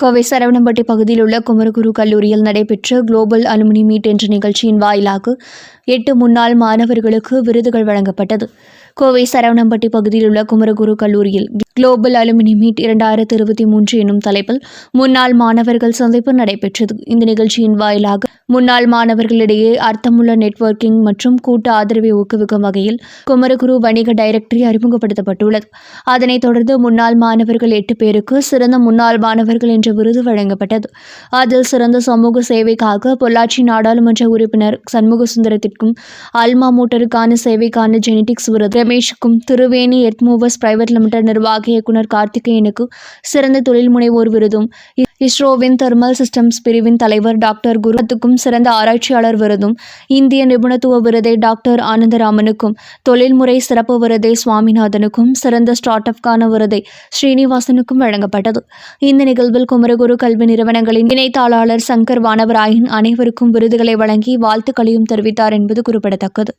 கோவை சரவணம்பட்டி பகுதியில் உள்ள குமரகுரு கல்லூரியில் நடைபெற்ற குளோபல் அலுமினி மீட் என்ற நிகழ்ச்சியின் வாயிலாக எட்டு முன்னாள் மாணவர்களுக்கு விருதுகள் வழங்கப்பட்டது. கோவை சரவணம்பட்டி பகுதியில் உள்ள குமரகுரு கல்லூரியில் குளோபல் அலுமினி மீட் இரண்டாயிரத்து இருபத்தி மூன்று எனும் தலைப்பில் முன்னாள் மாணவர்கள் சந்திப்பு நடைபெற்றது. இந்த நிகழ்ச்சியின் வாயிலாக முன்னாள் மாணவர்களிடையே அர்த்தமுள்ள நெட்வொர்க்கிங் மற்றும் கூட்டு ஆதரவை ஊக்குவிக்கும் வகையில் குமரகுரு வணிக டைரக்டரி அறிமுகப்படுத்தப்பட்டுள்ளது. அதனைத் தொடர்ந்து முன்னாள் மாணவர்கள் எட்டு பேருக்கு சிறந்த முன்னாள் மாணவர்கள் என்ற விருது வழங்கப்பட்டது. அதில் சிறந்த சமூக சேவைக்காக பொள்ளாச்சி நாடாளுமன்ற உறுப்பினர் சண்முக சுந்தரத்திற்கும் அல்மா மோட்டருக்கான சேவைக்கான ஜெனடிக்ஸ் விருது ரமேஷுக்கும் திருவேணி எர்த்மூவர்ஸ் பிரைவேட் லிமிடெட் நிர்வாக இயக்குனர் கார்த்திகேயனுக்கு சிறந்த தொழில் முனைவோர் விருதும். இஸ்ரோவின் தெர்மல் சிஸ்டம்ஸ் பிரிவின் தலைவர் டாக்டர் குருத்துக்கும் சிறந்த ஆராய்ச்சியாளர் விருதும். இந்திய நிபுணத்துவ விருதை டாக்டர் ஆனந்தராமனுக்கும் தொழில்முறை சிறப்பு விருதை சுவாமிநாதனுக்கும் சிறந்த ஸ்டார்ட் அப்கான விருதை ஸ்ரீனிவாசனுக்கும் வழங்கப்பட்டது. இந்த நிகழ்வில் குமரகுரு கல்வி நிறுவனங்களின் இணைத்தாளர் சங்கர் வானவராயன் அனைவருக்கும் விருதுகளை வழங்கி வாழ்த்துக்களையும் தெரிவித்தார் என்பது குறிப்பிடத்தக்கது.